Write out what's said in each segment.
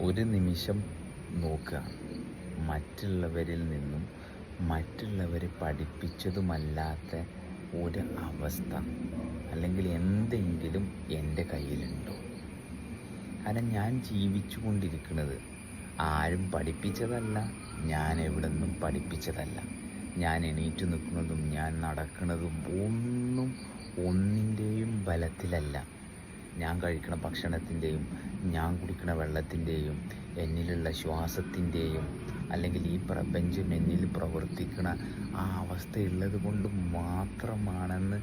ഒരു നിമിഷം നോക്കുക. മറ്റുള്ളവരിൽ നിന്നും മറ്റുള്ളവർ പഠിപ്പിച്ചതുമല്ലാത്ത ഒരു അവസ്ഥ അല്ലെങ്കിൽ എന്തെങ്കിലും എന്റെ കയ്യിലുണ്ടോ? കാരണം ഞാൻ ജീവിച്ചു കൊണ്ടിരിക്കുന്നത് ആരും പഠിപ്പിച്ചതല്ല ഞാൻ എവിടെ നിന്നും പഠിപ്പിച്ചതല്ല. ഞാൻ എണീറ്റ് നിൽക്കുന്നതും ഞാൻ നടക്കുന്നതും ഒന്നും ഒന്നിന്റെയും ബലത്തിലല്ല. ഞാൻ കഴിക്കുന്ന ഭക്ഷണത്തിന്റെയും ഞാൻ കുടിക്കുന്ന വെള്ളത്തിന്റെയും എന്നിലുള്ള ശ്വാസത്തിന്റെയും അല്ലെങ്കിൽ ഈ പ്രപഞ്ചം എന്നിൽ പ്രവർത്തിക്കുന്ന ആ അവസ്ഥയുള്ളത് കൊണ്ട് മാത്രമാണെന്ന്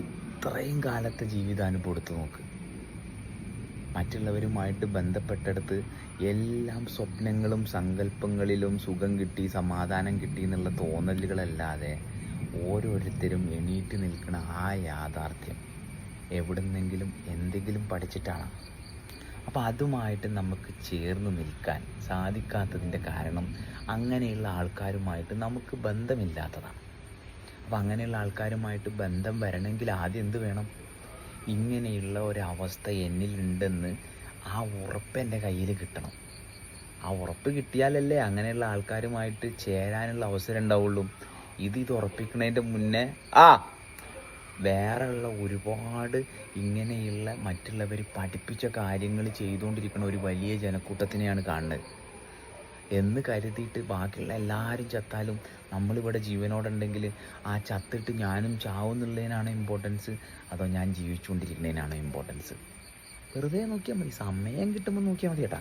ഇത്രയും കാലത്തെ ജീവിതാനുഭവം എടുത്തു നോക്ക്. മറ്റുള്ളവരുമായിട്ട് ബന്ധപ്പെട്ടെടുത്ത് എല്ലാം സ്വപ്നങ്ങളും സങ്കല്പങ്ങളിലും സുഖം കിട്ടി സമാധാനം കിട്ടി എന്നുള്ള തോന്നലുകളല്ലാതെ ഓരോരുത്തരും എണീറ്റ് നിൽക്കുന്ന ആ യാഥാർത്ഥ്യം. എവിടുന്നെങ്കിലും എന്തെങ്കിലും പഠിച്ചിട്ടാണ്. അപ്പോൾ അതുമായിട്ട് നമുക്ക് ചേർന്ന് നിൽക്കാൻ സാധിക്കാത്തതിന്റെ കാരണം അങ്ങനെയുള്ള ആൾക്കാരുമായിട്ട് നമുക്ക് ബന്ധമില്ലാത്തതാണ്. അപ്പോൾ അങ്ങനെയുള്ള ആൾക്കാരുമായിട്ട് ബന്ധം വരണമെങ്കിൽ ആദ്യം എന്ത് വേണം? ഇങ്ങനെയുള്ള ഒരവസ്ഥ എന്നിലുണ്ടെന്ന് ആ ഉറപ്പ് എന്റെ കയ്യിൽ കിട്ടണം. ആ ഉറപ്പ് കിട്ടിയാലല്ലേ അങ്ങനെയുള്ള ആൾക്കാരുമായിട്ട് ചേരാനുള്ള അവസരം ഉണ്ടാവുള്ളൂ. ഇത് ഇത് ഉറപ്പിക്കുന്നതിന്റെ മുന്നേ ആ വേറെയുള്ള ഒരുപാട് ഇങ്ങനെയുള്ള മറ്റുള്ളവർ പഠിപ്പിച്ച കാര്യങ്ങൾ ചെയ്തുകൊണ്ടിരിക്കുന്ന ഒരു വലിയ ജനക്കൂട്ടത്തിനെയാണ് കാണുന്നത്. എന്ന് കരുതിയിട്ട് ബാക്കിയുള്ള എല്ലാവരും ചത്താലും നമ്മളിവിടെ ജീവനോടുണ്ടെങ്കിൽ ആ ചത്തിട്ട് ഞാനും ചാവുന്നുള്ളതിനാണ് ഇമ്പോർട്ടൻസ് അതോ ഞാൻ ജീവിച്ചുകൊണ്ടിരിക്കുന്നതിനാണ് ഇമ്പോർട്ടൻസ് വെറുതെ നോക്കിയാൽ മതി. സമയം കിട്ടുമ്പോൾ നോക്കിയാൽ മതി കേട്ടാ